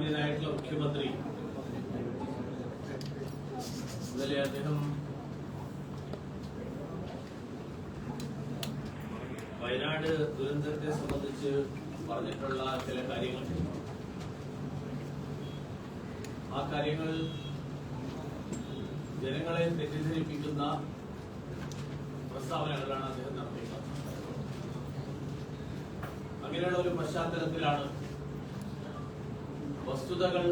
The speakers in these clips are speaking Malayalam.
ബഹുമാന്യനായിട്ടുള്ള മുഖ്യമന്ത്രി. ഇന്നലെ അദ്ദേഹം വയനാട് ദുരന്തത്തെ സംബന്ധിച്ച് പറഞ്ഞിട്ടുള്ള ചില കാര്യങ്ങൾ. ആ കാര്യങ്ങൾ ജനങ്ങളെ തെറ്റിദ്ധരിപ്പിക്കുന്ന പ്രസ്താവനകളാണ് അദ്ദേഹം നടത്തിയത് അങ്ങനെയുള്ള ഒരു പശ്ചാത്തലത്തിലാണ് വസ്തുതകൾ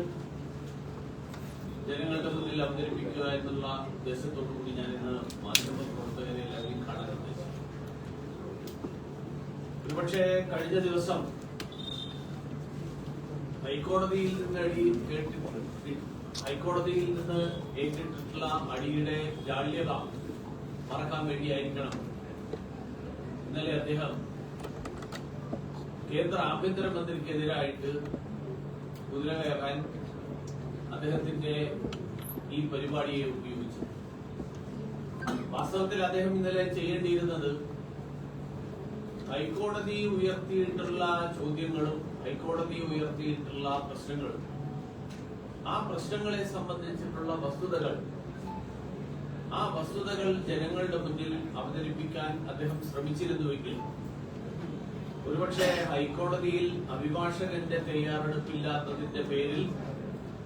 ജനങ്ങളുടെ മുന്നിൽ അവതരിപ്പിക്കുക എന്നുള്ള ഉദ്ദേശത്തോടുകൂടി ഞാൻ ഇന്ന് മാധ്യമ പ്രവർത്തകരെ എല്ലാവരെയും കാണാൻ ഉദ്ദേശിച്ചു ഒരുപക്ഷെ കഴിഞ്ഞ ദിവസം ഹൈക്കോടതിയിൽ നിന്ന് അടി കേട്ടിട്ടുണ്ട്. ഹൈക്കോടതിയിൽ നിന്ന് ഏറ്റിട്ടുള്ള അടിയുടെ ജാള്യത മറക്കാൻ വേണ്ടിയായിരിക്കണം. ഇന്നലെ അദ്ദേഹം കേന്ദ്ര ആഭ്യന്തരമന്ത്രിക്കെതിരായിട്ട് കുതിര കയറാൻ അദ്ദേഹത്തിന്റെ ഈ പരിപാടിയെ ഉപയോഗിച്ചു. വാസ്തവത്തിൽ അദ്ദേഹം ഇന്നലെ ചെയ്യേണ്ടിയിരുന്നത് ഹൈക്കോടതി ഉയർത്തിയിട്ടുള്ള ചോദ്യങ്ങളും ഹൈക്കോടതി ഉയർത്തിയിട്ടുള്ള പ്രശ്നങ്ങളും ആ പ്രശ്നങ്ങളെ സംബന്ധിച്ചിട്ടുള്ള വസ്തുതകൾ ആ വസ്തുതകൾ ജനങ്ങളുടെ മുന്നിൽ അവതരിപ്പിക്കാൻ അദ്ദേഹം ശ്രമിച്ചിരുന്നുവെങ്കിൽ ഒരുപക്ഷെ ഹൈക്കോടതിയിൽ അഭിഭാഷകന്റെ തയ്യാറെടുപ്പില്ലാത്തതിന്റെ പേരിൽ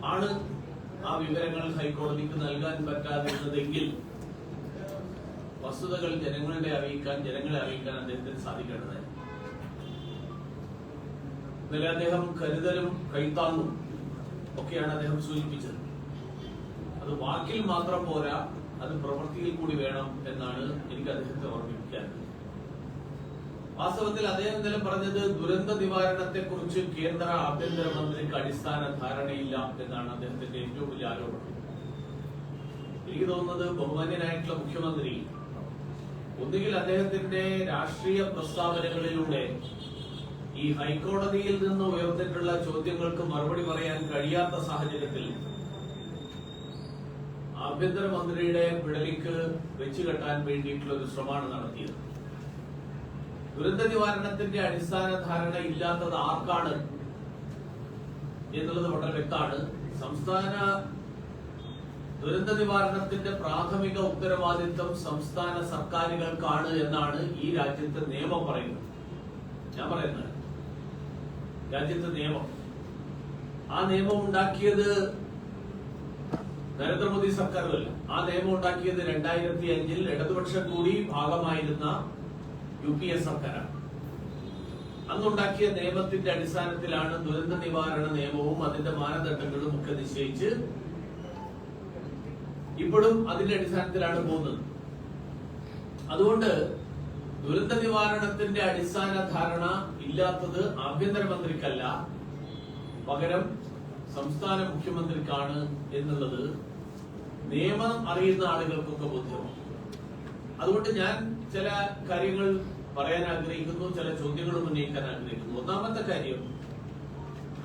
ആണ് ആ വിവരങ്ങൾ ഹൈക്കോടതിക്ക് നൽകാൻ പറ്റാതിരുന്നതെങ്കിൽ വസ്തുതകൾ ജനങ്ങളുടെ അറിയിക്കാൻ ജനങ്ങളെ അറിയിക്കാൻ അദ്ദേഹത്തിന് സാധിക്കേണ്ടത് ഇന്നലെ അദ്ദേഹം കരുതലും കൈത്താങ്ങും ഒക്കെയാണ് അദ്ദേഹം സൂചിപ്പിച്ചത്. അത് വാക്കിൽ മാത്രം പോരാ അത് പ്രവൃത്തിയിൽ കൂടി വേണം എന്നാണ് എനിക്ക് അദ്ദേഹത്തെ ഓർമ്മിപ്പിക്കാൻ വാസ്തവത്തിൽ അദ്ദേഹം ഇന്നലെ പറഞ്ഞത് ദുരന്ത നിവാരണത്തെ കുറിച്ച് കേന്ദ്ര ആഭ്യന്തരമന്ത്രിക്ക് അടിസ്ഥാന ധാരണയില്ല എന്നാണ് അദ്ദേഹത്തിന്റെ ഏറ്റവും വലിയ ആരോപണം. എനിക്ക് തോന്നുന്നത് ബഹുമാന്യനായിട്ടുള്ള മുഖ്യമന്ത്രി ഒന്നുകിൽ അദ്ദേഹത്തിന്റെ രാഷ്ട്രീയ പ്രസ്താവനകളിലൂടെ ഈ ഹൈക്കോടതിയിൽ നിന്ന് ഉയർന്നിട്ടുള്ള ചോദ്യങ്ങൾക്ക് മറുപടി പറയാൻ കഴിയാത്ത സാഹചര്യത്തിൽ ആഭ്യന്തരമന്ത്രിയുടെ പിടലിക്ക് വെച്ചുകെട്ടാൻ വേണ്ടിയിട്ടുള്ള ഒരു ശ്രമമാണ് നടത്തിയത്. ദുരന്ത നിവാരണത്തിന്റെ അടിസ്ഥാന ധാരണ ഇല്ലാത്തത് ആർക്കാണ് എന്നുള്ളത് വളരെ വ്യക്തമാണ്. സംസ്ഥാന ദുരന്ത നിവാരണത്തിന്റെ പ്രാഥമിക ഉത്തരവാദിത്വം സംസ്ഥാന സർക്കാരുകൾക്കാണ് എന്നാണ് ഈ രാജ്യത്തെ നിയമം പറയുന്നത്. ഞാൻ പറയുന്നത് രാജ്യത്തെ നിയമം. ആ നിയമം ഉണ്ടാക്കിയത് നരേന്ദ്രമോദി സർക്കാരുമല്ല. ആ നിയമം ഉണ്ടാക്കിയത് രണ്ടായിരത്തി അഞ്ചിൽ ഇടതുപക്ഷം കൂടി ഭാഗമായിരുന്ന യു പി എ സർക്കാരാണ്. അന്നുണ്ടാക്കിയ നിയമത്തിന്റെ അടിസ്ഥാനത്തിലാണ് ദുരന്ത നിവാരണ നിയമവും അതിന്റെ മാനദണ്ഡങ്ങളും ഒക്കെ നിശ്ചയിച്ച് ഇപ്പോഴും അതിന്റെ അടിസ്ഥാനത്തിലാണ് പോകുന്നത്. അതുകൊണ്ട് ദുരന്ത നിവാരണത്തിന്റെ അടിസ്ഥാന ധാരണ ഇല്ലാത്തത് ആഭ്യന്തരമന്ത്രിക്കല്ല പകരം സംസ്ഥാന മുഖ്യമന്ത്രിക്കാണ് എന്നുള്ളത് നിയമം അറിയുന്ന ആളുകൾക്കൊക്കെ ബോധ്യമാണ്. അതുകൊണ്ട് ഞാൻ ചില കാര്യങ്ങൾ പറയാൻ ആഗ്രഹിക്കുന്നു ചില ചോദ്യങ്ങൾ ഉന്നയിക്കാൻ ആഗ്രഹിക്കുന്നു. ഒന്നാമത്തെ കാര്യം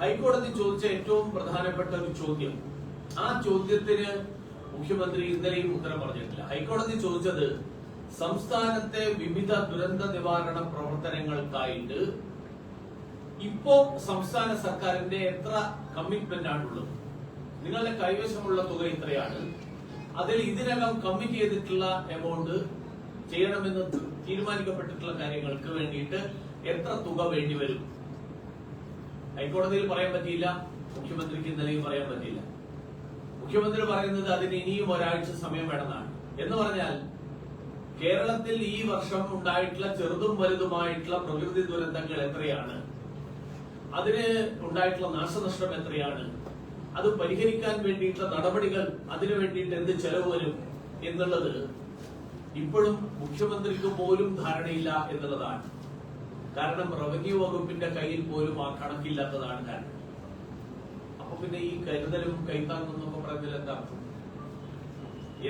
ഹൈക്കോടതി ചോദിച്ച ഏറ്റവും പ്രധാനപ്പെട്ട ഒരു ചോദ്യം. ആ ചോദ്യത്തിന് മുഖ്യമന്ത്രി ഇന്നലെയും ഉത്തരം പറഞ്ഞിട്ടില്ല. ഹൈക്കോടതി ചോദിച്ചത് സംസ്ഥാനത്തെ വിവിധ ദുരന്ത നിവാരണ പ്രവർത്തനങ്ങൾക്കായിട്ട് ഇപ്പോ സംസ്ഥാന സർക്കാരിന്റെ എത്ര കമ്മിറ്റ്മെന്റ് ആണുള്ളത് നിങ്ങളുടെ കൈവശമുള്ള തുക ഇത്രയാണ്. അതിൽ ഇതിനകം കമ്മിറ്റ് ചെയ്തിട്ടുള്ള എമൗണ്ട് ചെയ്യണമെന്ന് തീരുമാനിക്കപ്പെട്ടിട്ടുള്ള കാര്യങ്ങൾക്ക് വേണ്ടിയിട്ട് എത്ര തുക വേണ്ടി വരും? ഹൈക്കോടതിയിൽ പറയാൻ പറ്റിയില്ല മുഖ്യമന്ത്രിക്ക് ഇന്നലെയും പറയാൻ പറ്റിയില്ല. മുഖ്യമന്ത്രി പറയുന്നത് അതിന് ഇനിയും ഒരാഴ്ച സമയം വേണമെന്നാണ്. എന്ന് പറഞ്ഞാൽ കേരളത്തിൽ ഈ വർഷം ഉണ്ടായിട്ടുള്ള ചെറുതും വലുതുമായിട്ടുള്ള പ്രകൃതി ദുരന്തങ്ങൾ എത്രയാണ്? അതിന് ഉണ്ടായിട്ടുള്ള നാശനഷ്ടം എത്രയാണ്? അത് പരിഹരിക്കാൻ വേണ്ടിയിട്ടുള്ള നടപടികൾ അതിനു വേണ്ടിയിട്ട് എന്ത് ചെലവ് വരും എന്നുള്ളത് ഇപ്പോഴും മുഖ്യമന്ത്രിക്ക് പോലും ധാരണയില്ല എന്നുള്ളതാണ്. കാരണം റവന്യൂ വകുപ്പിന്റെ കയ്യിൽ പോലും ആ കണക്കില്ലാത്തതാണ് കാരണം അപ്പൊ പിന്നെ ഈ കരുതലും കൈത്താങ്ങും എന്നൊക്കെ പറഞ്ഞതിൽ എന്താ?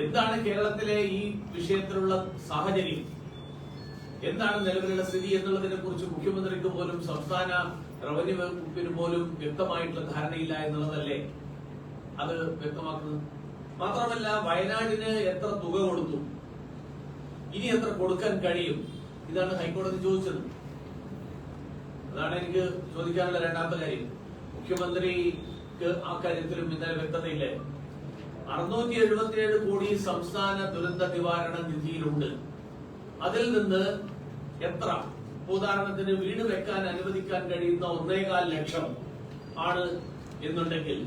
എന്താണ് കേരളത്തിലെ ഈ വിഷയത്തിലുള്ള സാഹചര്യം? എന്താണ് നിലവിലുള്ള സ്ഥിതി എന്നുള്ളതിനെ കുറിച്ച് മുഖ്യമന്ത്രിക്ക് പോലും സംസ്ഥാന റവന്യൂ വകുപ്പിന് പോലും വ്യക്തമായിട്ടുള്ള ധാരണയില്ല എന്നുള്ളതല്ലേ? അത് വ്യക്തമാക്കുന്നത്? മാത്രമല്ല വയനാടിന് എത്ര തുക കൊടുത്തു? ഇനി എത്ര കൊടുക്കാൻ കഴിയും? ഇതാണ് ഹൈക്കോടതി ചോദിച്ചത്. അതാണ് എനിക്ക് ചോദിക്കാനുള്ള രണ്ടാമത്തെ കാര്യം. മുഖ്യമന്ത്രിക്ക് ആ കാര്യത്തിലും ഇന്നലെ വ്യക്തതയില്ലേ? അറുന്നൂറ്റി എഴുപത്തിയേഴ് കോടി സംസ്ഥാന ദുരന്ത നിവാരണ നിധിയിലുണ്ട്. അതിൽ നിന്ന് എത്ര? ഉദാഹരണത്തിന് വീട് വെക്കാൻ അനുവദിക്കാൻ കഴിയുന്ന ഒന്നേകാൽ ലക്ഷം ആണ് എന്നുണ്ടെങ്കിൽ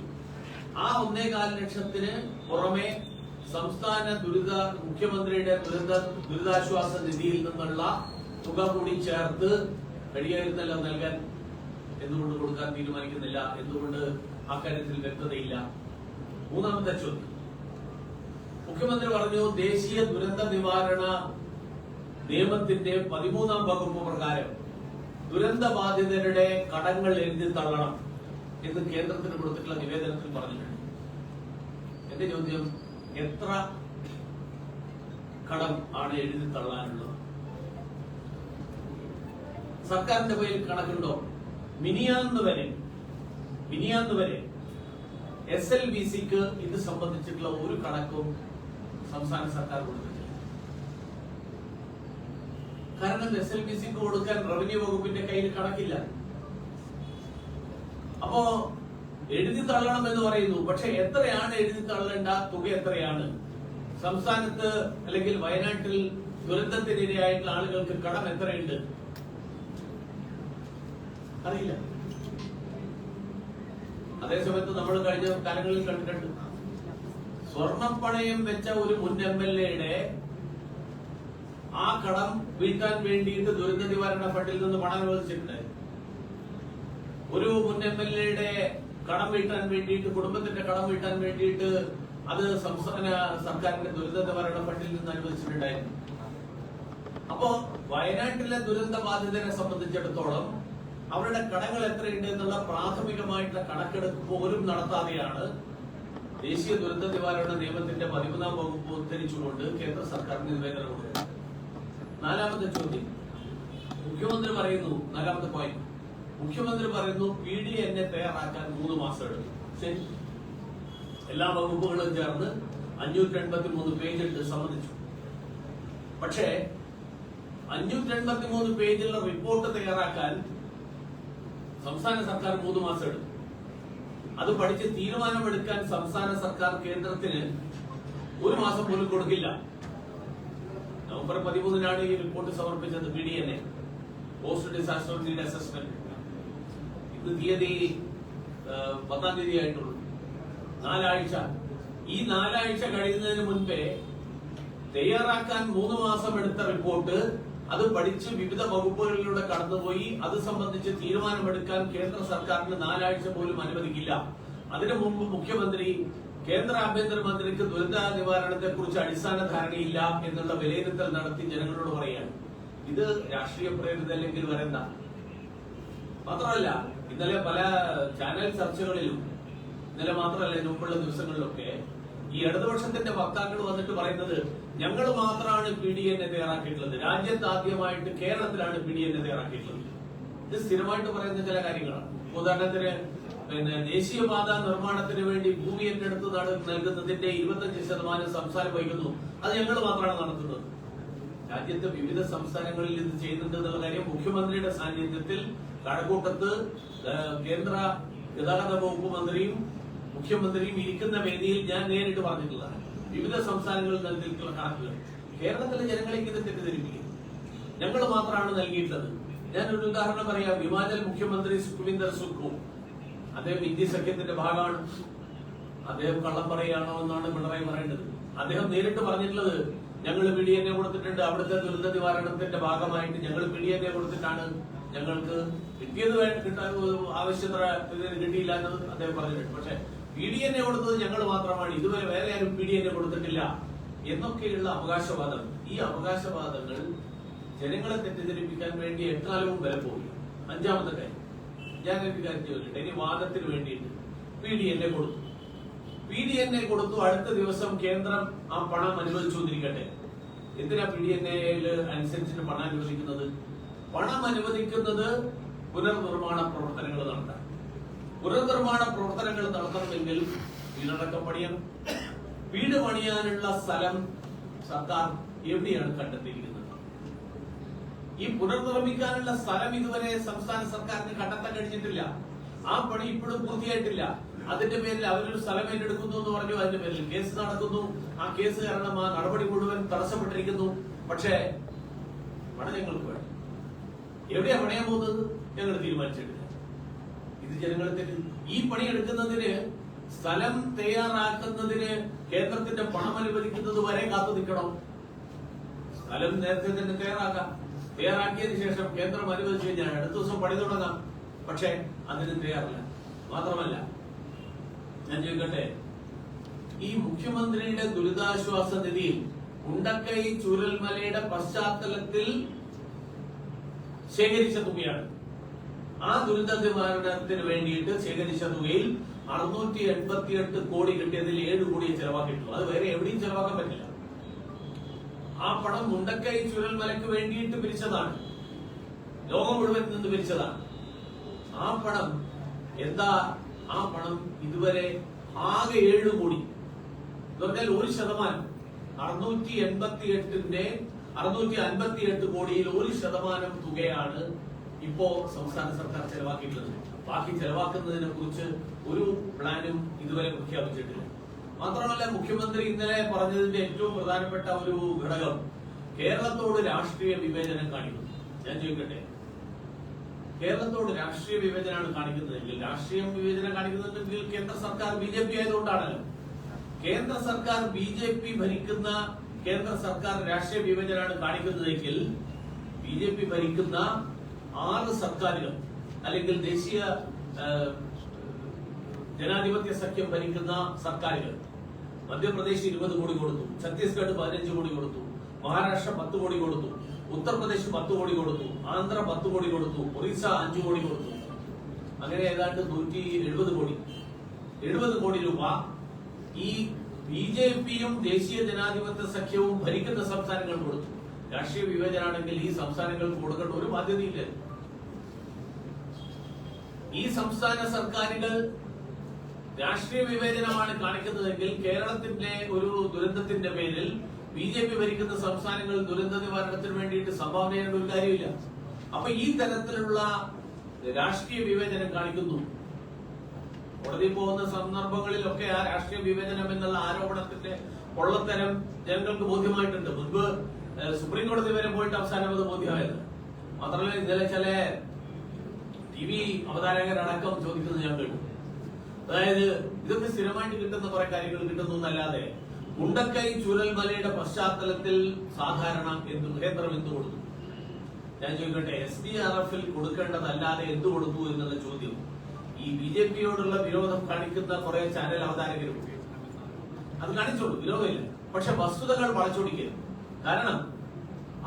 ആ ഒന്നേകാൽ ലക്ഷത്തിന് പുറമെ സംസ്ഥാന ദുരിത മുഖ്യമന്ത്രിയുടെ ദുരിത ദുരിതാശ്വാസ നിധിയിൽ നിന്നുള്ള തുക കൂടി ചേർത്ത് കഴിയായിരുന്നല്ലോ നൽകാൻ എന്തുകൊണ്ട് കൊടുക്കാൻ തീരുമാനിക്കുന്നില്ല? എന്തുകൊണ്ട് അക്കാര്യത്തിൽ വ്യക്തതയില്ല? മൂന്നാമത്തെ ചോദ്യം. മുഖ്യമന്ത്രി പറഞ്ഞു ദേശീയ ദുരന്ത നിവാരണ നിയമത്തിന്റെ പതിമൂന്നാം വകുപ്പ് പ്രകാരം ദുരന്ത ബാധിതരുടെ കടങ്ങൾ എഴുതി തള്ളണം എന്ന് കേന്ദ്രത്തിന് കൊടുത്തിട്ടുള്ള നിവേദനത്തിൽ പറഞ്ഞിട്ടുണ്ട്. എന്റെ ചോദ്യം എത്ര കടം ആണ് എഴുതി തള്ളാനുള്ളത്? സർക്കാരിന്റെ പേരിൽ കണക്കുണ്ടോ? മിനിയാന്ന് വരെ മിനിയാന്ന് വരെ എസ് എൽ ബി സിക്ക് ഇത് സംബന്ധിച്ചിട്ടുള്ള ഒരു കണക്കും സംസ്ഥാന സർക്കാർ കൊടുത്തിട്ടില്ല. കാരണം എസ് എൽ ബി സിക്ക് കൊടുക്കാൻ റവന്യൂ വകുപ്പിന്റെ കയ്യിൽ കണക്കില്ല. അപ്പോ എഴുതി തള്ളണം എന്ന് പറയുന്നു. പക്ഷെ എത്രയാണ് എഴുതി തള്ളേണ്ട? തുക എത്രയാണ്? സംസ്ഥാനത്ത് അല്ലെങ്കിൽ വയനാട്ടിൽ ദുരന്തത്തിനിരയായിട്ടുള്ള ആളുകൾക്ക് കടം എത്രയുണ്ട്? അറിയില്ല. അതേസമയത്ത് നമ്മൾ കഴിഞ്ഞ കാലങ്ങളിൽ കണ്ടിട്ടുണ്ട്. സ്വർണപ്പണയം വെച്ച ഒരു മുൻ എം എൽ എയുടെ ആ കടം വീട്ടാൻ വേണ്ടിയിട്ട് ദുരന്ത നിവാരണ ഫണ്ടിൽ നിന്ന് പണം അനുവദിച്ചിട്ടുണ്ട്. ഒരു മുൻ എം എൽ എയുടെ കടം വീട്ടാൻ വേണ്ടിയിട്ട് കുടുംബത്തിന്റെ കടം വീട്ടാൻ വേണ്ടിയിട്ട് അത് സംസ്ഥാന സർക്കാരിന്റെ ദുരന്ത നിവാരണ ഫണ്ടിൽ നിന്ന് അനുവദിച്ചിട്ടുണ്ടായിരുന്നു. അപ്പോ വയനാട്ടിലെ ദുരന്ത ബാധിതരെ സംബന്ധിച്ചിടത്തോളം അവരുടെ കടങ്ങൾ എത്രയുണ്ട് എന്നുള്ള പ്രാഥമികമായിട്ടുള്ള കണക്കെടുപ്പ് പോലും നടത്താതെയാണ് ദേശീയ ദുരന്ത നിവാരണ നിയമത്തിന്റെ പതിമൂന്നാം വകുപ്പ് ഉദ്ധരിച്ചുകൊണ്ട് കേന്ദ്ര സർക്കാരിന് നിവേദനം കൊടുക്കുന്നത്. നാലാമത്തെ ചോദ്യം. മുഖ്യമന്ത്രി പറയുന്നു നാലാമത്തെ പോയിന്റ് മുഖ്യമന്ത്രി പറയുന്നു പി ഡി എന്നെ തയ്യാറാക്കാൻ മൂന്ന് മാസം എടുക്കും. ശരി. എല്ലാ വകുപ്പുകളും ചേർന്ന് അഞ്ഞൂറ്റി എൺപത്തി മൂന്ന് പേജ് എടുത്ത് സമ്മതിച്ചു പക്ഷേ അഞ്ഞൂറ്റി എൺപത്തി മൂന്ന് പേജിലുള്ള റിപ്പോർട്ട് തയ്യാറാക്കാൻ സംസ്ഥാന സർക്കാർ മൂന്ന് മാസം എടുക്കും. അത് പഠിച്ച് തീരുമാനമെടുക്കാൻ സംസ്ഥാന സർക്കാർ കേന്ദ്രത്തിന് ഒരു മാസം പോലും കൊടുക്കില്ല. നവംബർ പതിമൂന്നിനാണ് ഈ റിപ്പോർട്ട് സമർപ്പിച്ചത് പി ഡി എന്നെ പോസ്റ്റ് ഡിസാസ്റ്റർ അസസ്മെന്റ്. ഇന്ന് തീയതി പത്താം തീയതി ആയിട്ടുള്ളൂ നാലാഴ്ച. ഈ നാലാഴ്ച കഴിയുന്നതിന് മുൻപേ തയ്യാറാക്കാൻ മൂന്ന് മാസം എടുത്ത റിപ്പോർട്ട് അത് പഠിച്ച് വിവിധ വകുപ്പുകളിലൂടെ കടന്നുപോയി. അത് സംബന്ധിച്ച് തീരുമാനമെടുക്കാൻ കേന്ദ്ര സർക്കാരിന് നാലാഴ്ച പോലും അനുവദിക്കില്ല. അതിനു മുമ്പ് മുഖ്യമന്ത്രി കേന്ദ്ര ആഭ്യന്തരമന്ത്രിക്ക് ദുരന്ത നിവാരണത്തെ കുറിച്ച് അടിസ്ഥാന ധാരണയില്ല എന്നുള്ള വിലയിരുത്തൽ നടത്തി ജനങ്ങളോട് പറയാണ് ഇത് രാഷ്ട്രീയ പ്രേരിതല്ലെങ്കിൽ വരണ്ട. മാത്രമല്ല ഇന്നലെ പല ചാനൽ ചർച്ചകളിലും ഇന്നലെ മാത്രമല്ല മുമ്പുള്ള ദിവസങ്ങളിലൊക്കെ ഈ ഇടതുപക്ഷത്തിന്റെ വക്താക്കൾ വന്നിട്ട് പറയുന്നത് ഞങ്ങൾ മാത്രമാണ് പി ഡി എന്നെ തയ്യാറാക്കിയിട്ടുള്ളത്. രാജ്യത്ത് ആദ്യമായിട്ട് കേരളത്തിലാണ് പി ഡി എന്നെ തയ്യാറാക്കിയിട്ടുള്ളത്. ഇത് സ്ഥിരമായിട്ട് പറയുന്ന ചില കാര്യങ്ങളാണ്. ഉദാഹരണത്തിന് പിന്നെ ദേശീയപാത നിർമ്മാണത്തിന് വേണ്ടി ഭൂമി ഏറ്റെടുത്ത് നൽകുന്നതിന്റെ ഇരുപത്തഞ്ച് ശതമാനം സംസ്ഥാനം വഹിക്കുന്നു. അത് ഞങ്ങൾ മാത്രമാണ് നടത്തുന്നത്. രാജ്യത്തെ വിവിധ സംസ്ഥാനങ്ങളിൽ ഇത് ചെയ്യുന്നുണ്ട് എന്നുള്ള കാര്യം മുഖ്യമന്ത്രിയുടെ സാന്നിധ്യത്തിൽ കഴക്കൂട്ടത്ത് കേന്ദ്ര ഗതാഗത വകുപ്പ് മന്ത്രിയും മുഖ്യമന്ത്രിയും ഇരിക്കുന്ന വേദിയിൽ ഞാൻ നേരിട്ട് പറഞ്ഞിട്ടുള്ളതാണ്. വിവിധ സംസ്ഥാനങ്ങളിൽ നൽകിയിട്ടുള്ള കണക്കുകൾ. കേരളത്തിലെ ജനങ്ങളേക്ക് ഇത് തെറ്റിദ്ധരിപ്പിക്കും ഞങ്ങൾ മാത്രമാണ് നൽകിയിട്ടുള്ളത്. ഞാൻ ഒരു ഉദാഹരണം പറയാം. ഹിമാചൽ മുഖ്യമന്ത്രി സുഖ്വിന്ദർ സുഖു. അദ്ദേഹം ഇന്ത്യ സഖ്യത്തിന്റെ ഭാഗമാണ്. അദ്ദേഹം കള്ളം പറയുകയാണോ എന്നാണ് പിണറായി പറയേണ്ടത്. അദ്ദേഹം നേരിട്ട് പറഞ്ഞിട്ടുള്ളത് ഞങ്ങൾ പി ഡി എന്നെ കൊടുത്തിട്ടുണ്ട്. അവിടുത്തെ ദുരന്ത നിവാരണത്തിന്റെ ഭാഗമായിട്ട് ഞങ്ങൾ പി ഡി എന്നെ കൊടുത്തിട്ടാണ് ഞങ്ങൾക്ക് കിട്ടിയത് കിട്ടാൻ ആവശ്യത്ര ഇതിന് കിട്ടിയില്ല എന്ന് അദ്ദേഹം പറഞ്ഞിട്ടുണ്ട്. പക്ഷെ പി ഡി എന്നെ കൊടുത്തത് ഞങ്ങൾ മാത്രമാണ്. ഇതുവരെ വേറെ ആരും പി ഡി എന്നെ കൊടുത്തിട്ടില്ല എന്നൊക്കെയുള്ള അവകാശവാദം. ഈ അവകാശവാദങ്ങൾ ജനങ്ങളെ തെറ്റിദ്ധരിപ്പിക്കാൻ വേണ്ടി എക്കാലവും വില പോയി. അഞ്ചാമത്തെ കാര്യം. ഞാൻ എനിക്ക് കാര്യം ചോദിക്കട്ടെ? ഇനി വാദത്തിന് വേണ്ടിയിട്ട് പി ഡി എന്നെ കൊടുത്തു. പി ഡി എൻ എ കൊടുത്തു. അടുത്ത ദിവസം കേന്ദ്രം ആ പണം അനുവദിച്ചു അനുവദിച്ചുകൊണ്ടിരിക്കട്ടെ. എന്തിനാ പി ഡി എൻ അനുസരിച്ചിട്ട് പണം അനുവദിക്കുന്നത്? പണം അനുവദിക്കുന്നത് പുനർനിർമ്മാണ പ്രവർത്തനങ്ങൾ നടത്താൻ. പുനർനിർമ്മാണ പ്രവർത്തനങ്ങൾ നടത്തണമെങ്കിൽ വീടടക്കം പണിയണം. വീട് പണിയാനുള്ള സ്ഥലം സർക്കാർ എവിടെയാണ് കണ്ടെത്തിയിരിക്കുന്നത്? ഈ പുനർനിർമ്മിക്കാനുള്ള സ്ഥലം ഇതുവരെ സംസ്ഥാന സർക്കാരിന് കണ്ടെത്താൻ കഴിഞ്ഞിട്ടില്ല. ആ പണി ഇപ്പോഴും പൂർത്തിയായിട്ടില്ല. അതിന്റെ പേരിൽ അവരൊരു സ്ഥലം ഏറ്റെടുക്കുന്നു എന്ന് പറഞ്ഞു അതിന്റെ പേരിൽ കേസ് നടക്കുന്നു. ആ കേസ് കാരണം ആ നടപടി മുഴുവൻ തടസ്സപ്പെട്ടിരിക്കുന്നു. പക്ഷേ പണം ഞങ്ങൾക്ക് വേണം എവിടെയാ പണിയാൻ പോകുന്നത് ഞങ്ങൾ തീരുമാനിച്ചിട്ടില്ല ഇത് ജനങ്ങളെ ഈ പണി എടുക്കുന്നതിന് സ്ഥലം തയ്യാറാക്കുന്നതിന് കേന്ദ്രത്തിന്റെ പണം അനുവദിക്കുന്നത് വരെ കാത്തു നിൽക്കണം. സ്ഥലം നേരത്തെ തന്നെ തയ്യാറാക്കാം. തയ്യാറാക്കിയതിനു ശേഷം കേന്ദ്രം അനുവദിച്ചു കഴിഞ്ഞാൽ അടുത്ത ദിവസം പണി തുടങ്ങാം. പക്ഷേ അതിന് തയ്യാറില്ല. മാത്രമല്ല ഞാൻ ചോദിക്കട്ടെ ഈ മുഖ്യമന്ത്രിയുടെ ദുരിതാശ്വാസ നിധിയിൽ ഉണ്ടക്കൈ ചുരൽമലയുടെ പശ്ചാത്തലത്തിൽ ശേഖരിച്ച തുകയാണ്. ആ ദുരിത നിവാരണത്തിന് വേണ്ടിയിട്ട് ശേഖരിച്ച തുകയിൽ അറുന്നൂറ്റി എൺപത്തിയെട്ട് കോടി കിട്ടിയതിൽ ഏഴ് കോടിയെ ചെലവാക്കിയിട്ടുള്ളൂ. അത് വേറെ എവിടെയും ചെലവാക്കാൻ പറ്റില്ല. ആ പണം മുണ്ടക്കൈ ചുരൽമലയ്ക്ക് വേണ്ടിയിട്ട് പിരിച്ചതാണ്. ലോകം മുഴുവൻ നിന്ന് പിരിച്ചതാണ്. ആ പണം എന്താ? ആ പണം ഇതുവരെ ആകെ ഏഴ് കോടി. എന്ന് ഒരു ശതമാനം. അറുന്നൂറ്റി എൺപത്തി എട്ടിന്റെ അറുന്നൂറ്റി അൻപത്തി എട്ട് കോടിയിൽ ഒരു ശതമാനം തുകയാണ് ഇപ്പോ സംസ്ഥാന സർക്കാർ ചെലവാക്കിയിട്ടുള്ളത്. ബാക്കി ചെലവാക്കുന്നതിനെ കുറിച്ച് ഒരു പ്ലാനും ഇതുവരെ പ്രഖ്യാപിച്ചിട്ടില്ല. മാത്രമല്ല മുഖ്യമന്ത്രി ഇന്നലെ പറഞ്ഞതിന്റെ ഏറ്റവും പ്രധാനപ്പെട്ട ഒരു ഘടകം കേരളത്തോട് രാഷ്ട്രീയ വിവേചനം കാണിക്കുന്നു. ഞാൻ ചോദിക്കട്ടെ? കേരളത്തോട് രാഷ്ട്രീയ വിവേചനമാണ് കാണിക്കുന്നതെങ്കിൽ രാഷ്ട്രീയ വിവേചനം കാണിക്കുന്നുണ്ടെങ്കിൽ കേന്ദ്ര സർക്കാർ ബി ജെ പി ആയതുകൊണ്ടാണല്ലോ. കേന്ദ്ര സർക്കാർ ബി ജെ പി ഭരിക്കുന്ന കേന്ദ്ര സർക്കാർ രാഷ്ട്രീയ വിഭജനമാണ് കാണിക്കുന്നതെങ്കിൽ ബി ജെ പി ഭരിക്കുന്ന ആറ് സർക്കാരുകൾ അല്ലെങ്കിൽ ദേശീയ ജനാധിപത്യ സഖ്യം ഭരിക്കുന്ന സർക്കാരുകൾ മധ്യപ്രദേശ് ഇരുപത് കോടി കൊടുത്തു ഛത്തീസ്ഗഡ് പതിനഞ്ച് കോടി കൊടുത്തു മഹാരാഷ്ട്ര പത്ത് കോടി കൊടുത്തു ഉത്തർപ്രദേശ് പത്ത് കോടി കൊടുത്തു ആന്ധ്ര പത്ത് കോടി കൊടുത്തു ഒറീസ അഞ്ചു കോടി കൊടുത്തു. അങ്ങനെ ഏതാണ്ട് നൂറ്റി എഴുപത് കോടി. എഴുപത് കോടി രൂപ ഈ ബി ജെ പിയും ദേശീയ ജനാധിപത്യ സഖ്യവും ഭരിക്കുന്ന സംസ്ഥാനങ്ങൾ കൊടുത്തു. രാഷ്ട്രീയ വിവേചനാണെങ്കിൽ ഈ സംസ്ഥാനങ്ങൾക്ക് കൊടുക്കേണ്ട ഒരു ബാധ്യതയില്ല. ഈ സംസ്ഥാന സർക്കാരുകൾ രാഷ്ട്രീയ വിവേചനമാണ് കാണിക്കുന്നതെങ്കിൽ കേരളത്തിന്റെ ഒരു ദുരന്തത്തിന്റെ പേരിൽ ബി ജെ പി ഭരിക്കുന്ന സംസ്ഥാനങ്ങൾ ദുരന്ത നിവാരണത്തിന് വേണ്ടിയിട്ട് സംഭാവന ചെയ്യേണ്ട ഒരു കാര്യമില്ല. അപ്പൊ ഈ തരത്തിലുള്ള രാഷ്ട്രീയ വിവേചനം കാണിക്കുന്നു. കോടതി പോകുന്ന സന്ദർഭങ്ങളിലൊക്കെ ആ രാഷ്ട്രീയ വിവേചനം എന്നുള്ള ആരോപണത്തിന്റെ പൊള്ളത്തരം ജനങ്ങൾക്ക് ബോധ്യമായിട്ടുണ്ട്. മുൻപ് സുപ്രീം കോടതി വരെ പോയിട്ട് അവസാനം അത് ബോധ്യമായത്. മാത്രമല്ല ഇന്നലെ ചില ടി വി അവതാരകരടക്കം ചോദിക്കുന്നത് ഞാൻ കേട്ടു. അതായത് ഇതൊക്കെ സ്ഥിരമായിട്ട് കിട്ടുന്ന കുറെ കാര്യങ്ങൾ കിട്ടുന്നു എന്നല്ലാതെ മുണ്ടക്കൈ ചുരൽമലയുടെ പശ്ചാത്തലത്തിൽ സാധാരണ എന്ത് കേന്ദ്രം എന്ത് കൊടുത്തു? ഞാൻ ചോദിക്കട്ടെ എസ് ഡി ആർ എഫിൽ കൊടുക്കേണ്ടതല്ലാതെ എന്ത് കൊടുത്തു എന്നുള്ള ചോദ്യം? ഈ ബി ജെ പിയോടുള്ള വിരോധം കാണിക്കുന്ന കുറെ ചാനൽ അവതാരകരും അത് കാണിച്ചോളൂ വിരോധമില്ല. പക്ഷെ വസ്തുതകൾ വളച്ചൊടിക്കരുത്. കാരണം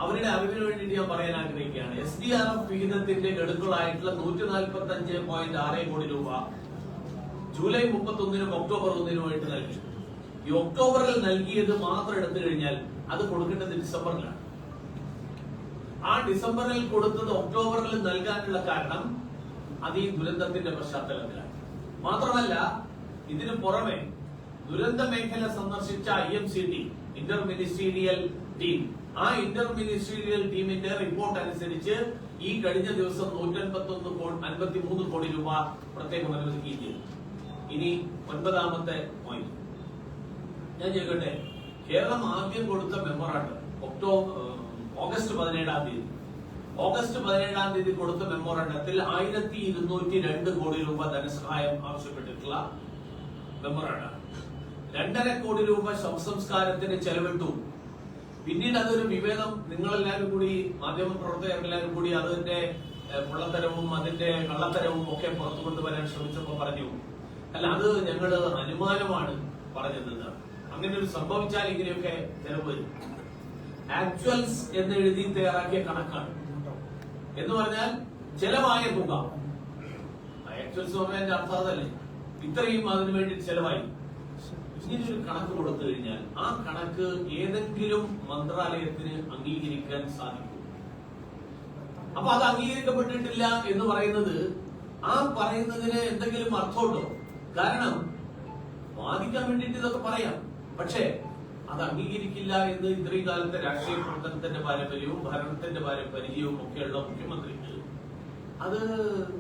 അവരുടെ അറിവിന് വേണ്ടിയിട്ട് ഞാൻ പറയാൻ ആഗ്രഹിക്കുകയാണ്. എസ് ഡി ആർ എഫ് വിഹിതത്തിന്റെ ഗഡുക്കളായിട്ടുള്ള നൂറ്റി നാൽപ്പത്തി അഞ്ച് പോയിന്റ് ആറ് കോടി രൂപ ജൂലൈ മുപ്പത്തി ഒന്നിനും ഒക്ടോബർ ഒന്നിനുമായിട്ട് നൽകി. ഈ ഒക്ടോബറിൽ നൽകിയത് മാത്രം എടുത്തു കഴിഞ്ഞാൽ അത് കൊടുക്കേണ്ടത് ഡിസംബറിലാണ്. ആ ഡിസംബറിൽ കൊടുത്തത് ഒക്ടോബറിൽ നൽകാനുള്ള കാരണം അത് ഈ ദുരന്തത്തിന്റെ പശ്ചാത്തലത്തിലാണ്. മാത്രമല്ല ഇതിനു പുറമെ ദുരന്ത മേഖല സന്ദർശിച്ച I M C T inter ministerial team ആ ഇന്റർ മിനിസ്റ്റീരിയൽ ടീമിന്റെ റിപ്പോർട്ട് അനുസരിച്ച് ഈ കഴിഞ്ഞ ദിവസം നൂറ്റൻപത്തൊന്ന് അൻപത്തിമൂന്ന് അൻപത്തി മൂന്ന് കോടി രൂപ പ്രത്യേകം അനുവദിക്കുകയും ചെയ്തു. ഇനി ഒൻപതാമത്തെ പോയിന്റ് ഞാൻ ചോദിക്കട്ടെ കേരളം ആദ്യം കൊടുത്ത മെമ്മറാണ്ട് ഒക്ടോബർ ഓഗസ്റ്റ് പതിനേഴാം തീയതി. ഓഗസ്റ്റ് പതിനേഴാം തീയതി കൊടുത്ത മെമ്മോറണ്ടത്തിൽ ആയിരത്തി ഇരുന്നൂറ്റി രണ്ട് കോടി രൂപ ധനസഹായം ആവശ്യപ്പെട്ടിട്ടുള്ള മെമ്മോറണ്ടം രണ്ടര കോടി രൂപ ശവസംസ്കാരത്തിന് ചെലവിട്ടു. പിന്നീട് അതൊരു വിവേകം നിങ്ങളെല്ലാവരും കൂടി മാധ്യമ പ്രവർത്തകരെല്ലാവരും കൂടി അതിന്റെ പൊള്ളത്തരവും അതിന്റെ കള്ളത്തരവും ഒക്കെ പുറത്തു കൊണ്ടുവരാൻ ശ്രമിച്ചപ്പോൾ പറഞ്ഞു അല്ല അത് ഞങ്ങൾ അനുമാനമാണ് പറഞ്ഞത് അങ്ങനെ ഒരു സംഭവിച്ചാൽ ഇങ്ങനെയൊക്കെ ചെലവ് വരും. ആക്ച്വൽസ് എന്ന് എഴുതി തയ്യാറാക്കിയ കണക്കാണ്. എന്ന് പറഞ്ഞാൽ ചെലവായ തുക. ആക്ച്വൽസ് ഇത്രയും അതിനു വേണ്ടി ചെലവായി. ഇങ്ങനെ ഒരു കണക്ക് കൊടുത്തു കഴിഞ്ഞാൽ ആ കണക്ക് ഏതെങ്കിലും മന്ത്രാലയത്തിന് അംഗീകരിക്കാൻ സാധിക്കും. അപ്പൊ അത് അംഗീകരിക്കപ്പെട്ടിട്ടില്ല എന്ന് പറയുന്നത് ആ പറയുന്നതിന് എന്തെങ്കിലും അർത്ഥമുണ്ടോ? കാരണം വാദിക്കാൻ വേണ്ടിയിട്ട് ഇതൊക്കെ പറയാം. പക്ഷേ അത് അംഗീകരിക്കില്ല എന്ന് ഇത്രയും കാലത്തെ രാഷ്ട്രീയ പ്രവർത്തനത്തിന്റെ പാരമ്പര്യവും ഭരണത്തിന്റെ പാരമ്പര്യവും ഒക്കെയുള്ള മുഖ്യമന്ത്രിക്ക് അത്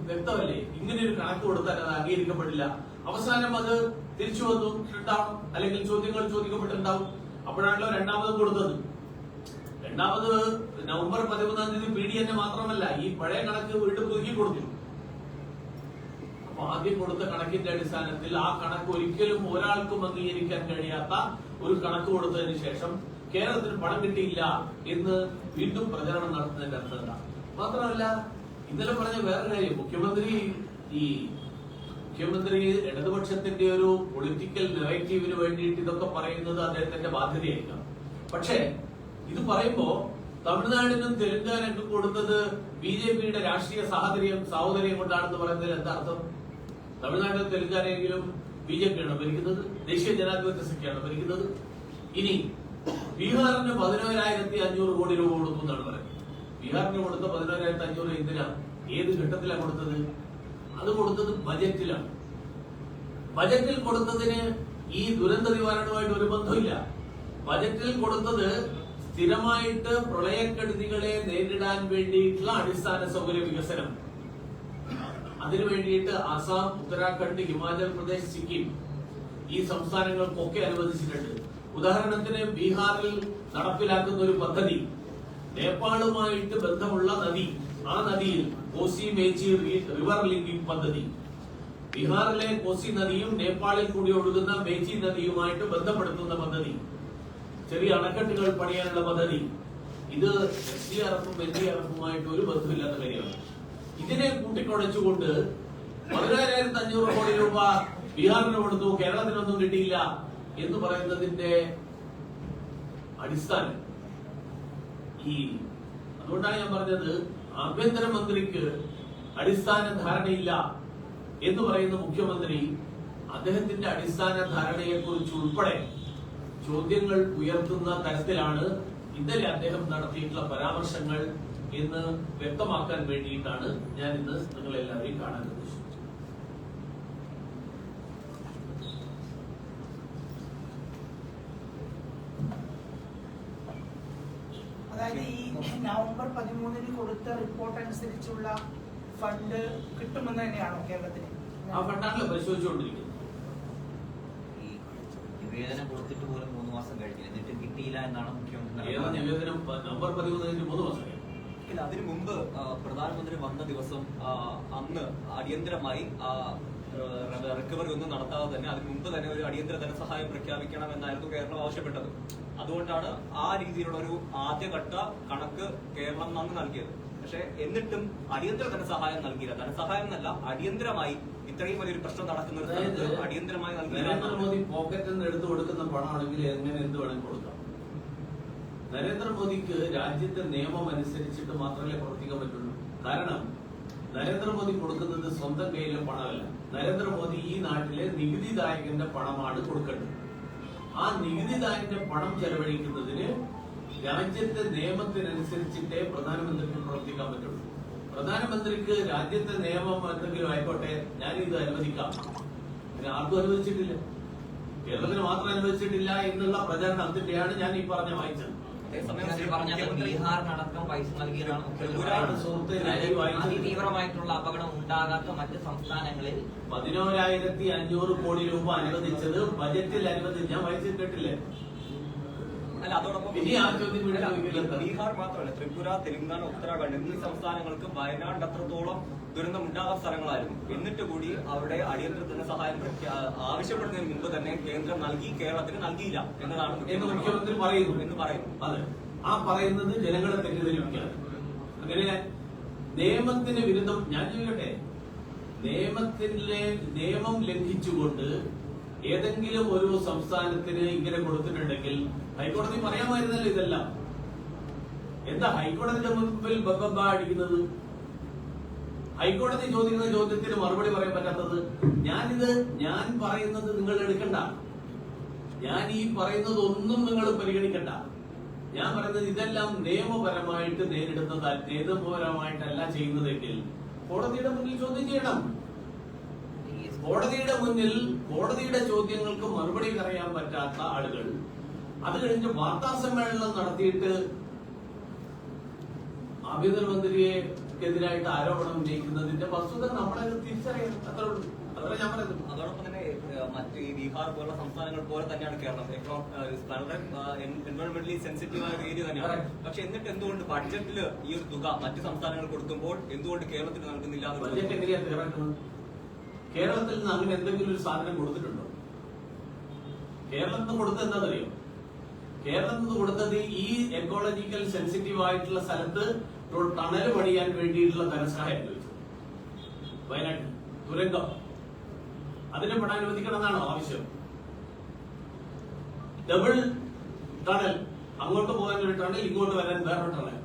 വ്യക്തമല്ലേ? ഇങ്ങനെ ഒരു കണക്ക് കൊടുത്താൽ അത് അംഗീകരിക്കപ്പെടില്ല. അവസാനം അത് തിരിച്ചു വന്നു. ഉണ്ടാവും അല്ലെങ്കിൽ ചോദ്യങ്ങൾ ചോദിക്കപ്പെട്ടിട്ടുണ്ടാവും. അപ്പോഴാണല്ലോ രണ്ടാമത് കൊടുത്തത്. രണ്ടാമത് നവംബർ പതിമൂന്നാം തീയതി പി ഡി എന്നെ മാത്രമല്ല ഈ പഴയ കണക്ക് വീണ്ടും പുതുക്കി കൊടുത്തു. ആദ്യം കൊടുത്ത കണക്കിന്റെ അടിസ്ഥാനത്തിൽ ആ കണക്ക് ഒരിക്കലും ഒരാൾക്കും അംഗീകരിക്കാൻ കഴിയാത്ത ഒരു കണക്ക് കൊടുത്തതിന് ശേഷം കേരളത്തിന് പണം കിട്ടിയില്ല എന്ന് വീണ്ടും പ്രചരണം നടത്തുന്നതിന്റെ അർത്ഥം മാത്രമല്ല ഇന്നലെ പറഞ്ഞ വേറെ കാര്യം. മുഖ്യമന്ത്രി ഈ മുഖ്യമന്ത്രി ഇടതുപക്ഷത്തിന്റെ ഒരു പൊളിറ്റിക്കൽ നെറേറ്റീവിന് വേണ്ടിയിട്ട് ഇതൊക്കെ പറയുന്നത് അദ്ദേഹത്തിന്റെ ബാധ്യതയായിരിക്കാം പക്ഷേ ഇത് പറയുമ്പോ തമിഴ്നാടിനും തെലുങ്കാനക്കും കൊടുത്തത് ബി ജെ പിയുടെ രാഷ്ട്രീയ സാഹചര്യം സാഹോദര്യം കൊണ്ടാണെന്ന് പറയുന്നതിൽ എന്താ അർത്ഥം? തമിഴ്നാട്ടിലും തെലുങ്കാനയെങ്കിലും ബി ജെ പിയാണ് ഭരിക്കുന്നത് ദേശീയ ജനാധിപത്യ സഖ്യമാണ് ഭരിക്കുന്നത്. ഇനി ബീഹാറിന് പതിനോരായിരത്തി അഞ്ഞൂറ് കോടി രൂപ കൊടുത്തു എന്നാണ് പറയുന്നത്. ബീഹാറിന് കൊടുത്ത പതിനോരായിരത്തി അഞ്ഞൂറ് എന്തിനാ? ഏത് ഘട്ടത്തിലാണ് കൊടുത്തത്? അത് കൊടുത്തത് ബജറ്റിലാണ്. ബജറ്റിൽ കൊടുത്തതിന് ഈ ദുരന്ത നിവാരണവുമായിട്ട് ഒരു ബന്ധമില്ല ബജറ്റിൽ കൊടുത്തത് സ്ഥിരമായിട്ട് പ്രളയക്കെടുതികളെ നേരിടാൻ വേണ്ടിയിട്ടുള്ള അടിസ്ഥാന സൗകര്യ വികസനം. അതിനു വേണ്ടിയിട്ട് ആസാം ഉത്തരാഖണ്ഡ് ഹിമാചൽ പ്രദേശ് സിക്കിം ഈ സംസ്ഥാനങ്ങൾക്കൊക്കെ അനുവദിച്ചിട്ടുണ്ട്. ഉദാഹരണത്തിന് ബീഹാറിൽ നടപ്പിലാക്കുന്ന ഒരു പദ്ധതി നേപ്പാളുമായിട്ട് ബന്ധമുള്ള നദി ആ നദിയിൽ കോസി മേച്ചി റിവർ ലിങ്കിംഗ് പദ്ധതി. ബീഹാറിലെ കോസി നദിയും നേപ്പാളിൽ കൂടി ഒഴുകുന്ന മേച്ചി നദിയുമായിട്ട് ബന്ധപ്പെടുത്തുന്ന പദ്ധതി ചെറിയ അണക്കെട്ടുകൾ പണിയാനുള്ള പദ്ധതി. ഇത് എസ് ഡി ആർ എഫും എൻ ഡി ആർ എഫുമായിട്ട് ഒരു ബന്ധമില്ലാത്ത കാര്യമാണ്. ഇതിനെ കൂട്ടിക്കുഴച്ചുകൊണ്ട് പതിനായിരത്തി അഞ്ഞൂറ് കോടി രൂപ ബീഹാറിന് കൊടുത്തു കേരളത്തിനൊന്നും കിട്ടിയില്ല എന്ന് പറയുന്നതിന്റെ അടിസ്ഥാനം ഈ അതുകൊണ്ടാണ് ഞാൻ പറഞ്ഞത് ആഭ്യന്തരമന്ത്രിക്ക് അടിസ്ഥാന ധാരണയില്ല എന്ന് പറയുന്ന മുഖ്യമന്ത്രി അദ്ദേഹത്തിന്റെ അടിസ്ഥാന ധാരണയെ കുറിച്ച് ഉൾപ്പെടെ ചോദ്യങ്ങൾ ഉയർത്തുന്ന തരത്തിലാണ് ഇന്നലെ അദ്ദേഹം നടത്തിയിട്ടുള്ള പരാമർശങ്ങൾ എന്ന് വ്യക്തമാക്കാൻ വേണ്ടിയിട്ടാണ് ഞാൻ ഇന്ന് നിങ്ങളെല്ലാവരെയും കാണാൻ ഉദ്ദേശിച്ചത്. അതായത് ഈ നവംബർ പതിമൂന്നിന് കൊടുത്ത റിപ്പോർട്ട് അനുസരിച്ചുള്ള ഫണ്ട് കിട്ടുമെന്ന് തന്നെയാണോ കേരളത്തിന്? ആ ഫണ്ടാണല്ലോ പരിശോധിച്ചുകൊണ്ടിരിക്കുന്നത്. നിവേദനം കൊടുത്തിട്ട് പോലും മൂന്ന് മാസം കഴിഞ്ഞില്ല. എന്നിട്ട് കിട്ടിയില്ല എന്നാണ് മുഖ്യമന്ത്രി. നിവേദനം? നവംബർ പതിമൂന്നിന് മൂന്ന് മാസം. ഇല്ല അതിനു മുമ്പ് പ്രധാനമന്ത്രി വന്ന ദിവസം അന്ന് അടിയന്തരമായി റിക്കവറി ഒന്നും നടത്താതെ തന്നെ അതിനു മുമ്പ് തന്നെ ഒരു അടിയന്തര ധനസഹായം പ്രഖ്യാപിക്കണം എന്നായിരുന്നു കേരളം ആവശ്യപ്പെട്ടത്. അതുകൊണ്ടാണ് ആ രീതിയിലുള്ള ഒരു ആദ്യഘട്ട കണക്ക് കേരളം അന്ന് നൽകിയത്. പക്ഷെ എന്നിട്ടും അടിയന്തര ധനസഹായം നൽകിയില്ല. ധനസഹായം എന്നല്ല അടിയന്തരമായി ഇത്രയും വലിയൊരു പ്രശ്നം നടക്കുന്ന ഒരു സ്ഥലത്ത് അടിയന്തരമായി നൽകിയില്ല. പോക്കറ്റിൽ നിന്ന് എടുത്തു കൊടുക്കുന്ന പണമാണെങ്കിൽ എങ്ങനെ എന്ത് വേണമെങ്കിൽ കൊടുക്കാം. നരേന്ദ്രമോദിക്ക് രാജ്യത്തെ നിയമം അനുസരിച്ചിട്ട് മാത്രമേ പ്രവർത്തിക്കാൻ പറ്റുള്ളൂ? കാരണം നരേന്ദ്രമോദി കൊടുക്കുന്നത് സ്വന്തം കയ്യിലെ പണമല്ല. നരേന്ദ്രമോദി ഈ നാട്ടിലെ നികുതിദായകന്റെ പണമാണ് കൊടുക്കേണ്ടത്. ആ നികുതിദായകന്റെ പണം ചെലവഴിക്കുന്നതിന് രാജ്യത്തെ നിയമത്തിനനുസരിച്ചിട്ടേ പ്രധാനമന്ത്രിക്ക് പ്രവർത്തിക്കാൻ പറ്റുള്ളൂ. പ്രധാനമന്ത്രിക്ക് രാജ്യത്തെ നിയമം എന്തെങ്കിലും ആയിക്കോട്ടെ ഞാൻ ഇത് അനുവദിക്കാം. പിന്നെ ആർക്കും അനുവദിച്ചിട്ടില്ല. കേരളത്തിന് മാത്രം അനുവദിച്ചിട്ടില്ല എന്നുള്ള പ്രചരണത്തിന്റെയാണ് ഞാൻ ഈ പറഞ്ഞ വായിച്ചത്. മുഖ്യമന്ത്രി പറഞ്ഞത് ബീഹാറിനടക്കം പൈസ നൽകിയതാണ് അതിതീവ്രമായിട്ടുള്ള അപകടം ഉണ്ടാകാത്ത മറ്റ് സംസ്ഥാനങ്ങളിൽ പതിനോരായിരത്തി അഞ്ഞൂറ് കോടി രൂപ അനുവദിച്ചത് ബജറ്റിൽ അനുവദിച്ച് ഞാൻ വായിച്ചിട്ടില്ലേ അല്ല അതോടൊപ്പം ബീഹാർ മാത്രമല്ല ത്രിപുര തെലങ്കാന ഉത്തരാഖണ്ഡ് എന്നീ സംസ്ഥാനങ്ങൾക്ക് വയനാട് അത്രത്തോളം ദുരന്തം ഉണ്ടാകാത്ത സ്ഥലങ്ങളായിരുന്നു. എന്നിട്ട് കൂടി അവിടെ അടിയന്തര ധനസഹായം ആവശ്യപ്പെടുന്നതിന് മുമ്പ് തന്നെ കേന്ദ്രം നൽകി കേരളത്തിന് നൽകിയില്ല എന്നതാണ് എന്ന് മുഖ്യമന്ത്രി പറയുന്നു. എന്ന് പറയുന്നു. അതെ. ആ പറയുന്നത് ജനങ്ങളെ തെറ്റിദ്ധരിപ്പിക്കുകയാണ്. അങ്ങനെ നിയമത്തിന് വിരുദ്ധം ഞാൻ ചോദിക്കട്ടെ? നിയമത്തിലെ നിയമം ലംഘിച്ചുകൊണ്ട് ഏതെങ്കിലും ഒരു സംസ്ഥാനത്തിന് ഇങ്ങനെ കൊടുത്തിട്ടുണ്ടെങ്കിൽ ഹൈക്കോടതി പറയാമായിരുന്നല്ലോ ഇതെല്ലാം. എന്താ ഹൈക്കോടതിയുടെ മുമ്പിൽ ബബ്ബ അടിക്കുന്നത്? ഹൈക്കോടതി ചോദിക്കുന്ന ചോദ്യത്തിന് മറുപടി പറയാൻ പറ്റാത്തത് ഞാനിത് ഞാൻ പറയുന്നത് നിങ്ങൾ എടുക്കണ്ട. ഞാൻ ഈ പറയുന്നത് ഒന്നും നിങ്ങൾ പരിഗണിക്കണ്ട. ഞാൻ പറയുന്നത് ഇതെല്ലാം നിയമപരമായിട്ട് നേരിടുന്നത് നിയമപരമായിട്ടല്ല ചെയ്യുന്നതെങ്കിൽ കോടതിയുടെ മുന്നിൽ ചോദ്യം ചെയ്യണം. കോടതിയുടെ മുന്നിൽ കോടതിയുടെ ചോദ്യങ്ങൾക്ക് മറുപടി പറയാൻ പറ്റാത്ത ആളുകൾ അത് കഴിഞ്ഞ് വാർത്താ സമ്മേളനം നടത്തിയിട്ട് ആഭ്യന്തരമന്ത്രിയെ എതിരായിട്ട് ആരോപണം ഉന്നയിക്കുന്നതിന്റെ വസ്തുത നമ്മളെ തിരിച്ചറിയണം അത്രേ ഉള്ളൂ. അത്ര ഞാൻ പറയുന്നത്. അതോടൊപ്പം തന്നെ മറ്റ് ഈ ബീഹാർ പോലുള്ള സംസ്ഥാനങ്ങൾ പോലെ തന്നെയാണ് കേരളം. വളരെ എൻവയോൺമെന്റലി സെൻസിറ്റീവ് ആയ ഏരിയ തന്നെയാണ്. പക്ഷെ എന്നിട്ട് എന്തുകൊണ്ട് ബഡ്ജറ്റിൽ ഈ ഒരു തുക മറ്റ് സംസ്ഥാനങ്ങൾ കൊടുക്കുമ്പോൾ എന്തുകൊണ്ട് കേരളത്തിന് നൽകുന്നില്ല ബഡ്ജറ്റ് കേരളത്തിൽ നിന്ന് അങ്ങനെ എന്തെങ്കിലും ഒരു സാധനം കൊടുത്തിട്ടുണ്ടോ? കേരളത്തിൽ കൊടുത്തത് എന്താണെന്നറിയോ? കേരളത്തിൽ നിന്ന് കൊടുത്തത് ഈ എക്കോളജിക്കൽ സെൻസിറ്റീവ് ആയിട്ടുള്ള സ്ഥലത്ത് ടണൽ പണിയാൻ വേണ്ടിയിട്ടുള്ള ധനസഹായം ചോദിച്ചു വയനാട്ടിൽ ദുരന്തം. അതിനെ പെടാൻ അനുവദിക്കണമെന്നാണോ ആവശ്യം? ഡബിൾ ടണൽ അങ്ങോട്ട് പോകാൻ ഒരു ടണൽ ഇങ്ങോട്ട് വരാൻ വേറൊരു ടണൽ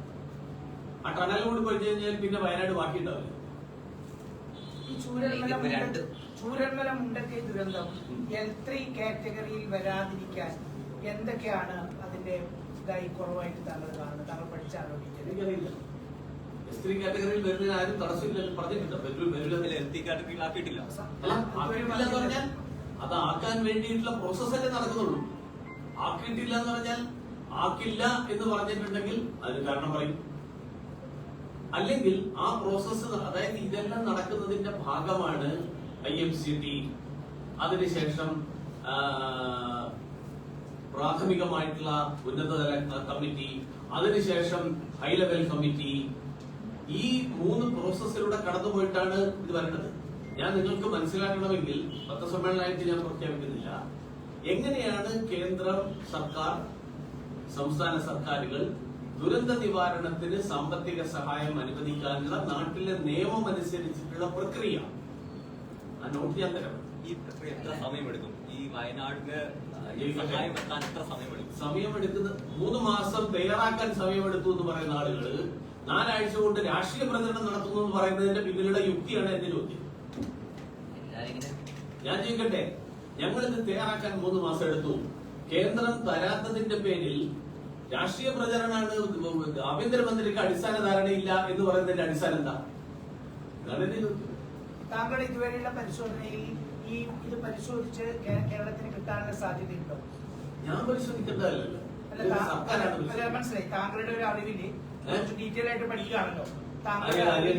ആ ടണൽ കൂടി പോയി കഴിഞ്ഞാൽ പിന്നെ വയനാട് ബാക്കിയുണ്ടാവില്ല. ചൂരൽമല മുണ്ടക്കൈ ദുരന്തം. എൽ ത്രീ കാറ്റഗറിയിൽ വരാതിരിക്കാൻ എന്തൊക്കെയാണ് അതിന്റെ ഇതായി കുറവായിട്ട് താങ്കൾ കാണുന്നത്. താങ്കൾ ടീച്ചർ എനിക്കറിയില്ല. സ്ത്രീ കാറ്റഗറിയിൽ വരുന്നതിന് ആരും വരില്ലെന്നില്ല. എൽ ടി കാറ്റഗറിയിൽ ആക്കിയിട്ടില്ല. എന്ന് പറഞ്ഞാൽ അത് ആക്കാൻ വേണ്ടിയിട്ടുള്ള പ്രോസസ് അല്ലേ നടക്കുന്നുള്ളൂ. ആക്കിയിട്ടില്ല എന്ന് പറഞ്ഞാൽ ആക്കില്ല എന്ന് പറഞ്ഞിട്ടുണ്ടെങ്കിൽ അതിന് കാരണം പറയും. അല്ലെങ്കിൽ ആ പ്രോസസ്സ് അതായത് ഇതെല്ലാം നടക്കുന്നതിന്റെ ഭാഗമാണ് ഐ എം സി ടി. അതിനുശേഷം പ്രാഥമികമായിട്ടുള്ള ഉന്നതതല കമ്മിറ്റി അതിനുശേഷം ഹൈ ലെവൽ കമ്മിറ്റി ഈ മൂന്ന് പ്രോസസ്സിലൂടെ കടന്നുപോയിട്ടാണ് ഇത് വരേണ്ടത്. ഞാൻ നിങ്ങൾക്ക് മനസ്സിലാക്കണമെങ്കിൽ പത്രസമ്മേളനമായിട്ട് ഞാൻ പ്രഖ്യാപിക്കുന്നില്ല. എങ്ങനെയാണ് കേന്ദ്ര സർക്കാർ സംസ്ഥാന സർക്കാരുകൾ ദുരന്ത നിവാരണത്തിന് സാമ്പത്തിക സഹായം അനുവദിക്കാനുള്ള നാട്ടിലെ നിയമം അനുസരിച്ചിട്ടുള്ള പ്രക്രിയ? ആ നോട്ട് ഞാൻ തരാം. ഈ പ്രക്രിയ എത്ര സമയമെടുക്കും? ഈ വയനാടിന് ഈ ഈ സഹായം എത്താൻ എത്ര സമയമെടുക്കും? സമയമെടുക്കുന്ന മൂന്ന് മാസം തയ്യാറാക്കാൻ സമയമെടുത്തു എന്ന് പറയുന്ന ആളുകൾ നാലാഴ്ച കൊണ്ട് രാഷ്ട്രീയ പ്രചരണം നടത്തുന്നു എന്ന് പറയുന്നതിന്റെ പിന്നിലുള്ള യുക്തിയാണ് എന്റെ ചോദ്യം. ഞാൻ ചോദിക്കട്ടെ ഞങ്ങൾ ഇത് തയ്യാറാക്കാൻ മൂന്ന് മാസം എടുത്തു. കേന്ദ്രം തരാത്തതിന്റെ പേരിൽ രാഷ്ട്രീയ പ്രചരണമാണ് ആഭ്യന്തരമന്ത്രിക്ക് അടിസ്ഥാന ധാരണയില്ല എന്ന് പറയുന്നതിന്റെ അടിസ്ഥാനം എന്താ? താങ്കൾ ഇതുവരെയുള്ള പരിശോധനയിൽ ഈ ഇത് പരിശോധിച്ച് കേരളത്തിന് കിട്ടാനുള്ള സാധ്യതയുണ്ടോ? ഞാൻ അല്ല, മനസ്സിലായി. താങ്കളുടെ ഒരു അറിവിൽ കുറച്ച് ഡീറ്റെയിൽ ആയിട്ട് പഠിക്കുകയാണല്ലോ.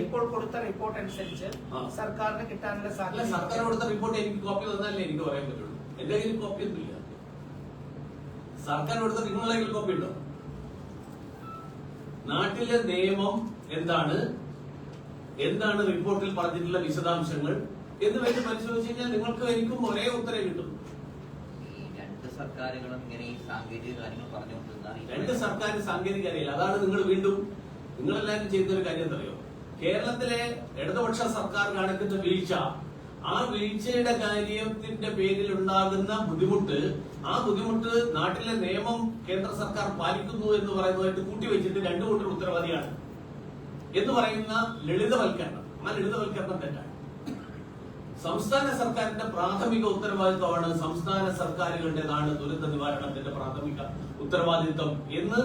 ഇപ്പോൾ കൊടുത്ത റിപ്പോർട്ട് അനുസരിച്ച്. സർക്കാരിന് കിട്ടാനുള്ള സാധ്യത സർക്കാർ കൊടുത്ത റിപ്പോർട്ട് എനിക്ക് കോപ്പി തന്നാലേ എനിക്ക് പറയാൻ പറ്റുള്ളൂ. എന്റെ കയ്യിൽ കോപ്പി ഒന്നുമില്ല. സർക്കാർ കൊടുത്ത നിങ്ങളുടെ കയ്യിൽ കോപ്പി ഉണ്ടോ? നാട്ടിലെ നിയമം എന്താണ്? എന്താണ് റിപ്പോർട്ടിൽ പറഞ്ഞിട്ടുള്ള വിശദാംശങ്ങൾ? എന്ന് വെച്ച് പരിശോധിച്ച് കഴിഞ്ഞാൽ നിങ്ങൾക്ക് എനിക്കും ഒരേ ഉത്തരം കിട്ടും. സർക്കാരുകളും ഇങ്ങനെ ഈ സാങ്കേതിക കാര്യങ്ങൾ പറഞ്ഞുകൊണ്ടിരുന്നാൽ ഈ രണ്ട് സർക്കാർ സാങ്കേതിക അറിയില്ല അതാണ് നിങ്ങൾ വീണ്ടും നിങ്ങളെല്ലാവരും ചെയ്യുന്ന ഒരു കാര്യം എന്തറിയോ? കേരളത്തിലെ ഇടതുപക്ഷ സർക്കാർ കാണിക്കുന്ന വീഴ്ച ആ വീഴ്ചയുടെ കാര്യത്തിന്റെ പേരിൽ ഉണ്ടാകുന്ന ബുദ്ധിമുട്ട് ആ ബുദ്ധിമുട്ട് നാട്ടിലെ നിയമം കേന്ദ്ര സർക്കാർ പാലിക്കുന്നു എന്ന് പറയുന്നതായിട്ട് കൂട്ടിവെച്ചിട്ട് രണ്ടു കൂട്ടർ ഉത്തരവാദിയാണ് എന്ന് പറയുന്ന ലളിതവൽക്കരണം. ആ ലളിതവൽക്കരണം തെറ്റാണ്. സംസ്ഥാന സർക്കാരിന്റെ പ്രാഥമിക ഉത്തരവാദിത്വമാണ് സംസ്ഥാന സർക്കാരുകളുടേതാണ് ദുരന്ത നിവാരണത്തിന്റെ പ്രാഥമിക ഉത്തരവാദിത്വം എന്ന്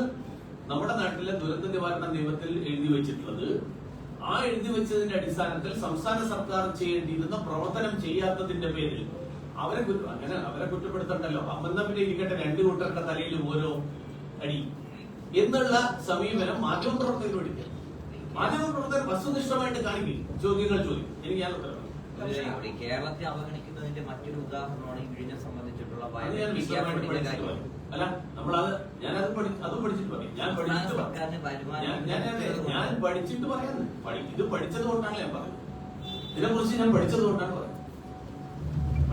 നമ്മുടെ നാട്ടിലെ ദുരന്ത നിവാരണ നിയമത്തിൽ എഴുതി വെച്ചിട്ടുള്ളത്. ആ എഴുതി വെച്ചതിന്റെ അടിസ്ഥാനത്തിൽ സംസ്ഥാന സർക്കാർ ചെയ്യേണ്ടിയിരുന്ന പ്രവർത്തനം ചെയ്യാത്തതിന്റെ പേരിൽ അവരെ അങ്ങനെ അവരെ കുറ്റപ്പെടുത്തണ്ടല്ലോ. അമെന്ന പിന്നെ ഇരിക്കട്ടെ രണ്ടു കൂട്ടരുടെ തലയിലും ഓരോ അടി എന്നുള്ള സമീപനം മാധ്യമപ്രവർത്തകർ പഠിക്കുക മാധ്യമപ്രവർത്തകർ വസ്തുനിഷ്ഠമായിട്ട് കാണിക്കും. ചോദ്യങ്ങൾ ചോദിക്കും. എനിക്ക് ഞാൻ ഉത്തരം. ഒരു. കേരളത്തെ അവഗണിക്കുന്നതിന്റെ മറ്റൊരു ഉദാഹരണമാണ് ഈ വിഴിഞ്ഞം സംബന്ധിച്ചിട്ടുള്ള അല്ല നമ്മളത് ഞാനത് അതും പഠിച്ചിട്ട് പറയും. ഞാൻ പഠിച്ചിട്ട് ഞാൻ പഠിച്ചിട്ട് പഠി- ഇത് പഠിച്ചത് കൊണ്ടാണ് ഞാൻ പറയുന്നത് ഇതിനെ കുറിച്ച് ഞാൻ പഠിച്ചത് കൊണ്ടാണ്